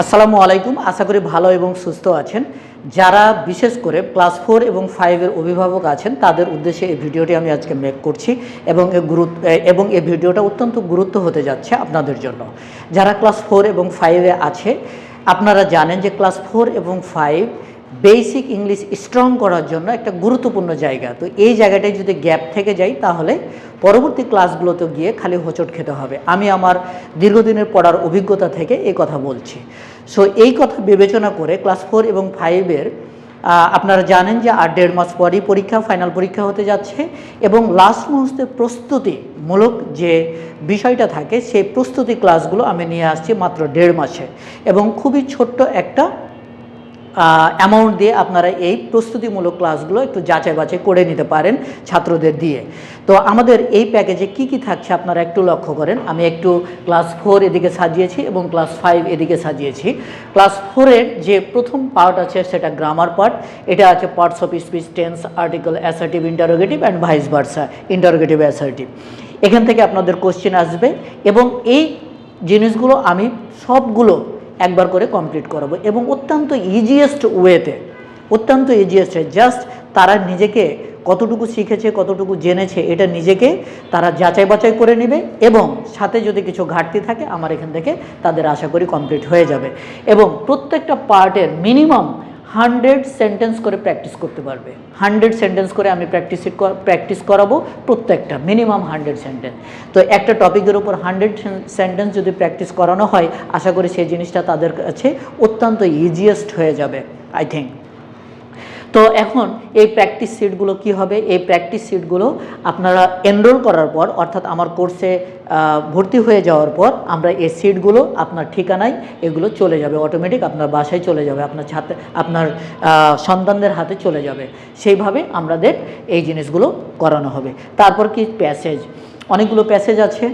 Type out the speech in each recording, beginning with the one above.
আসসালামু আলাইকুম। আশা করি ভালো এবং সুস্থ আছেন। যারা বিশেষ করে ক্লাস ফোর এবং ফাইভের অভিভাবক আছেন, তাদের উদ্দেশ্যে এই ভিডিওটি আমি আজকে মেক করছি এবং গুরুত্ব এবং এই ভিডিওটা অত্যন্ত গুরুত্ব হতে যাচ্ছে আপনাদের জন্য। যারা ক্লাস ফোর এবং ফাইভে আছে, আপনারা জানেন যে ক্লাস ফোর এবং ফাইভ বেসিক ইংলিশ স্ট্রং করার জন্য একটা গুরুত্বপূর্ণ জায়গা। তো এই জায়গাটায় যদি গ্যাপ থেকে যাই তাহলে পরবর্তী ক্লাসগুলোতে গিয়ে খালি হোঁচট খেতে হবে। আমি আমার দীর্ঘদিনের পড়ার অভিজ্ঞতা থেকে এই কথা বলছি। সো এই কথা বিবেচনা করে ক্লাস ফোর এবং ফাইভের আপনারা জানেন যে আর দেড় মাস পরই পরীক্ষা ফাইনাল পরীক্ষা হতে যাচ্ছে এবং লাস্ট মুহূর্তে প্রস্তুতিমূলক যে বিষয়টা থাকে, সেই প্রস্তুতি ক্লাসগুলো আমি নিয়ে আসছি মাত্র দেড় মাসে এবং খুবই ছোট্ট একটা অ্যামাউন্ট দিয়ে আপনারা এই প্রস্তুতিমূলক ক্লাসগুলো একটু যাচাই বাছাই করে নিতে পারেন ছাত্রদের দিয়ে। তো আমাদের এই প্যাকেজে কি কি থাকছে আপনারা একটু লক্ষ্য করেন। আমি একটু ক্লাস ফোর এদিকে সাজিয়েছি এবং ক্লাস ফাইভ এদিকে সাজিয়েছি। ক্লাস ফোরের যে প্রথম পার্ট আছে সেটা গ্রামার পার্ট এটা আছে parts of speech tense article assertive interrogative and vice versa interrogative assertive এখান থেকে আপনাদের কোশ্চেন আসবে এবং এই জিনিসগুলো আমি সবগুলো একবার করে কমপ্লিট করাবো। এবং অত্যন্ত ইজিয়েস্ট ওয়েতে অত্যন্ত ইজিয়েস্ট জাস্ট তারা নিজেকে কতটুকু শিখেছে, কতটুকু জেনেছে, এটা নিজেকে তারা যাচাই বাছাই করে নেবে এবং সাথে যদি কিছু ঘাটতি থাকে, আমার এখান থেকে তাদের আশা করি কমপ্লিট হয়ে যাবে। এবং প্রত্যেকটা পার্টের মিনিমাম হান্ড্রেড সেন্টেন্স করে প্র্যাকটিস করতে পারবে। হান্ড্রেড সেন্টেন্স করে আমি প্র্যাকটিস প্র্যাকটিস করাবো প্রত্যেকটা, মিনিমাম হান্ড্রেড সেন্টেন্স। তো একটা টপিকের উপর হান্ড্রেড সেন্টেন্স যদি প্র্যাকটিস করানো হয়, আশা করি সেই জিনিসটা তাদের কাছে অত্যন্ত ইজিয়েস্ট হয়ে যাবে আই থিঙ্ক তো এখন এই প্র্যাকটিস সিটগুলো কি হবে? এই প্র্যাকটিস সিটগুলো আপনারা এনরোল করার পর, অর্থাৎ আমার কোর্সে ভর্তি হয়ে যাওয়ার পর, আমরা এই সিটগুলো আপনার ঠিকানায় এগুলো চলে যাবে। অটোমেটিক আপনার বাসায় চলে যাবে, আপনার ছাত্র আপনার সন্তানদের হাতে চলে যাবে। সেইভাবে আমাদের এই জিনিসগুলো করানো হবে। তারপর কি প্যাসেজ অনেকগুলো প্যাসেজ আছে।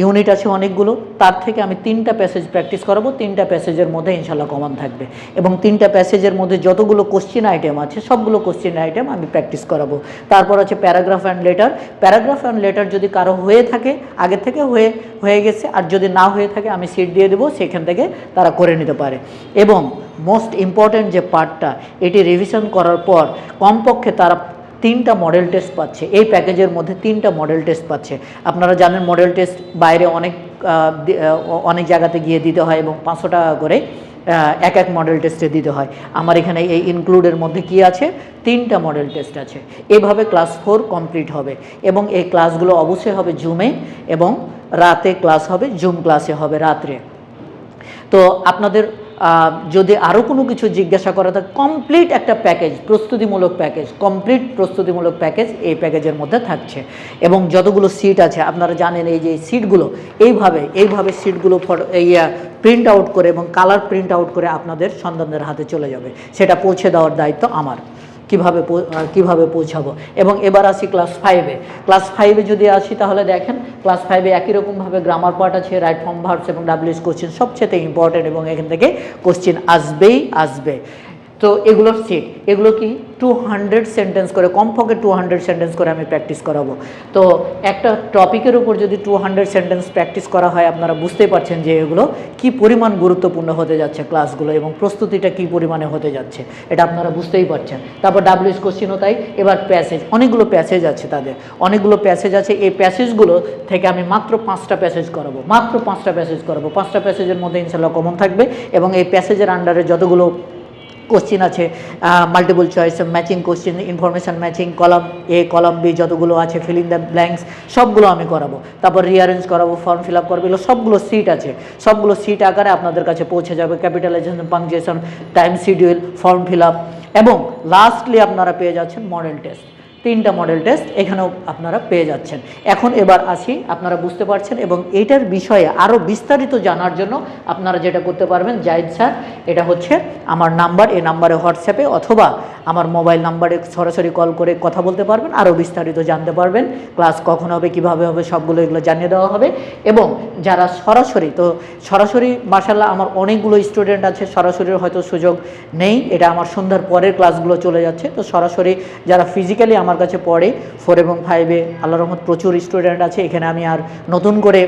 ইউনিট আছে অনেকগুলো, তার থেকে আমি তিনটা প্যাসেজ প্র্যাকটিস করাবো, তিনটা প্যাসেজের মধ্যে ইনশাল্লাহ কমন থাকবে। এবং তিনটা প্যাসেজের মধ্যে যতগুলো কোশ্চেন আইটেম আছে, সবগুলো কোশ্চেন আইটেম আমি প্র্যাকটিস করাবো। তারপর আছে paragraph and letter paragraph and letter যদি কারও হয়ে থাকে, আগে থেকে হয়ে হয়ে গেছে, আর যদি না হয়ে থাকে, আমি সিট দিয়ে দেবো, সেখান থেকে তারা করে নিতে পারে। এবং মোস্ট ইম্পর্ট্যান্ট যে পার্টটা এটি রিভিশন করার পর কমপক্ষে তারা তিনটা মডেল টেস্ট পাচ্ছে। এই প্যাকেজের মধ্যে তিনটা মডেল টেস্ট পাচ্ছে। আপনারা জানেন মডেল টেস্ট বাইরে অনেক অনেক জায়গাতে গিয়ে দিতে হয় এবং পাঁচশো টাকা করে এক এক মডেল টেস্টে দিতে হয়। আমার এখানে এই ইনক্লুডের মধ্যে কি আছে? তিনটা মডেল টেস্ট আছে। এভাবে ক্লাস ফোর কমপ্লিট হবে এবং এই ক্লাসগুলো অবশ্যই হবে জুমে এবং রাতে ক্লাস হবে জুম ক্লাসে হবে রাত্রে। তো আপনাদের যদি আরও কোনো কিছু জিজ্ঞাসা করা থাকে কমপ্লিট একটা প্যাকেজ প্রস্তুতিমূলক প্যাকেজ কমপ্লিট প্রস্তুতিমূলক প্যাকেজ এই প্যাকেজের মধ্যে থাকছে। এবং যতগুলো সিট আছে, আপনারা জানেন এই যে সিটগুলো এইভাবে এইভাবে সিটগুলো ইয়া প্রিন্ট আউট করে এবং কালার প্রিন্ট আউট করে আপনাদের সন্তানদের হাতে চলে যাবে। সেটা পৌঁছে দেওয়ার দায়িত্ব আমার। কীভাবে কীভাবে পৌঁছাবো? এবং এবার আসি ক্লাস ফাইভে ক্লাস ফাইভে যদি আসি তাহলে দেখেন ক্লাস ফাইভে একই রকমভাবে গ্রামার পার্ট আছে রাইট ফর্ম ভার্স এবং ডাব্লিউএস কোশ্চেন সবচেয়ে ইম্পর্টেন্ট এবং এখান থেকে কোশ্চেন আসবেই আসবে। তো এগুলোর সিট এগুলো কি? টু হান্ড্রেড সেন্টেন্স করে, কমপক্ষে টু হান্ড্রেড সেন্টেন্স করে আমি প্র্যাকটিস করাবো। তো একটা টপিকের উপর যদি টু হান্ড্রেড সেন্টেন্স প্র্যাকটিস করা হয়, আপনারা বুঝতেই পারছেন যে এগুলো কি পরিমাণ গুরুত্বপূর্ণ হতে যাচ্ছে ক্লাসগুলো এবং প্রস্তুতিটা কি পরিমাণে হতে যাচ্ছে, এটা আপনারা বুঝতেই পারছেন। তারপর ডাব্লিউএস কোশ্চিনও তাই, এবার প্যাসেজ অনেকগুলো প্যাসেজ আছে তাদের। অনেকগুলো প্যাসেজ আছে, এই প্যাসেজগুলো থেকে আমি মাত্র পাঁচটা প্যাসেজ করাবো, মাত্র পাঁচটা প্যাসেজ করাবো। পাঁচটা প্যাসেজের মধ্যে ইনশাল্লাহ কমন থাকবে এবং এই প্যাসেজের আন্ডারে যতগুলো কোশ্চিন আছে multiple choice matching question information matching column A column B যতগুলো আছে ফিলিং দ্য ব্ল্যাঙ্কস সবগুলো আমি করাবো। তারপর রিয়ারেঞ্জ করাবো ফর্ম ফিল আপ করব, এগুলো সবগুলো সিট আছে। সবগুলো সিট আকারে আপনাদের কাছে পৌঁছে যাবে capitalization punctuation time schedule form fill up এবং লাস্টলি আপনারা পেয়ে যাচ্ছেন মডেল টেস্ট তিনটা মডেল টেস্ট এখানেও আপনারা পেয়ে যাচ্ছেন। এখন এবার আসি, আপনারা বুঝতে পারছেন এবং এটার বিষয়ে আরও বিস্তারিত জানার জন্য আপনারা যেটা করতে পারবেন, জাহিদ স্যার, এটা হচ্ছে আমার নাম্বার এই নাম্বারে হোয়াটসঅ্যাপে অথবা আমার মোবাইল নাম্বারে সরাসরি কল করে কথা বলতে পারবেন, আরও বিস্তারিত জানতে পারবেন, ক্লাস কখন হবে, কীভাবে হবে, সবগুলো এগুলো জানিয়ে দেওয়া হবে। এবং যারা সরাসরি, তো সরাসরি মার্শাল্লাহ আমার অনেকগুলো স্টুডেন্ট আছে, সরাসরির হয়তো সুযোগ নেই, এটা আমার সন্ধ্যার পরের ক্লাসগুলো চলে যাচ্ছে। তো সরাসরি যারা ফিজিক্যালি আমার কাছে পড়ে ফোর এবং ফাইভে আল্লাহ রহমত প্রচুর স্টুডেন্ট আছে, এখানে আমি আর নতুন করে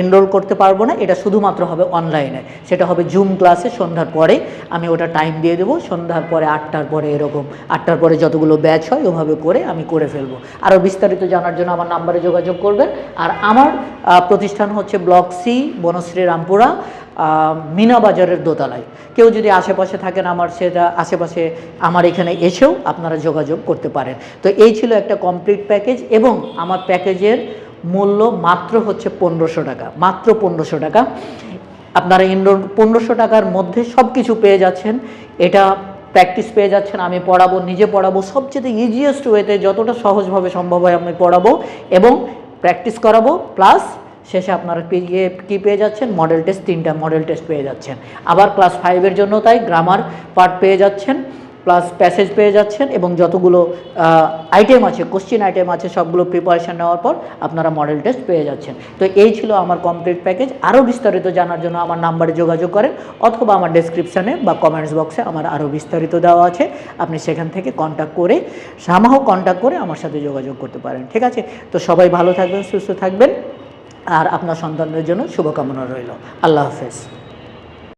এনরোল করতে পারব না। এটা শুধুমাত্র হবে অনলাইনে সেটা হবে জুম ক্লাসে সন্ধ্যার পরে। আমি ওটা টাইম দিয়ে দেবো। সন্ধ্যার পরে আটটার পরে এরকম। আটটার পরে যতগুলো ব্যাচ হয়, ওভাবে করে আমি করে ফেলব। আরও বিস্তারিত জানার জন্য আমার নাম্বারে যোগাযোগ করবেন। আর আমার প্রতিষ্ঠান হচ্ছে ব্লক সি বনশ্রী রামপুরা মিনা বাজারের দোতলায়। কেউ যদি আশেপাশে থাকেন আমার, সেটা আশেপাশে আমার এখানে এসেও আপনারা যোগাযোগ করতে পারেন। তো এই ছিল একটা কমপ্লিট প্যাকেজ এবং আমার প্যাকেজের মূল্য মাত্র হচ্ছে পনেরোশো টাকা, মাত্র পনেরোশো টাকা। আপনারা ইনডোর পনেরোশো টাকার মধ্যে সব কিছু পেয়ে যাচ্ছেন। এটা প্র্যাকটিস পেয়ে যাচ্ছেন, আমি পড়াবো, নিজে পড়াবো, সবচেয়ে ইজিয়েস্ট ওয়েতে যতটা সহজভাবে সম্ভব হয় আমি পড়াবো এবং প্র্যাকটিস করাবো। প্লাস শেষে আপনারা পেয়ে কী পেয়ে যাচ্ছেন? মডেল টেস্ট, তিনটা মডেল টেস্ট পেয়ে যাচ্ছেন। আবার ক্লাস ফাইভের জন্য তাই গ্রামার পার্ট পেয়ে যাচ্ছেন। প্লাস প্যাসেজ পেয়ে যাচ্ছেন এবং যতগুলো আইটেম আছে কোশ্চেন আইটেম আছে, সবগুলো প্রিপারেশন নেওয়ার পর আপনারা মডেল টেস্ট পেয়ে যাচ্ছেন। তো এই ছিল আমার কমপ্লিট প্যাকেজ আরও বিস্তারিত জানার জন্য আমার নাম্বারে যোগাযোগ করেন অথবা আমার ডেসক্রিপশানে বা কমেন্টস বক্সে আমার আরও বিস্তারিত দেওয়া আছে। আপনি সেখান থেকে কন্ট্যাক্ট করে সামাহ কন্ট্যাক্ট করে আমার সাথে যোগাযোগ করতে পারেন। ঠিক আছে? তো সবাই ভালো থাকবেন, সুস্থ থাকবেন। আর আপনার সন্তানদের জন্য শুভকামনা রইল। আল্লাহ হাফেজ।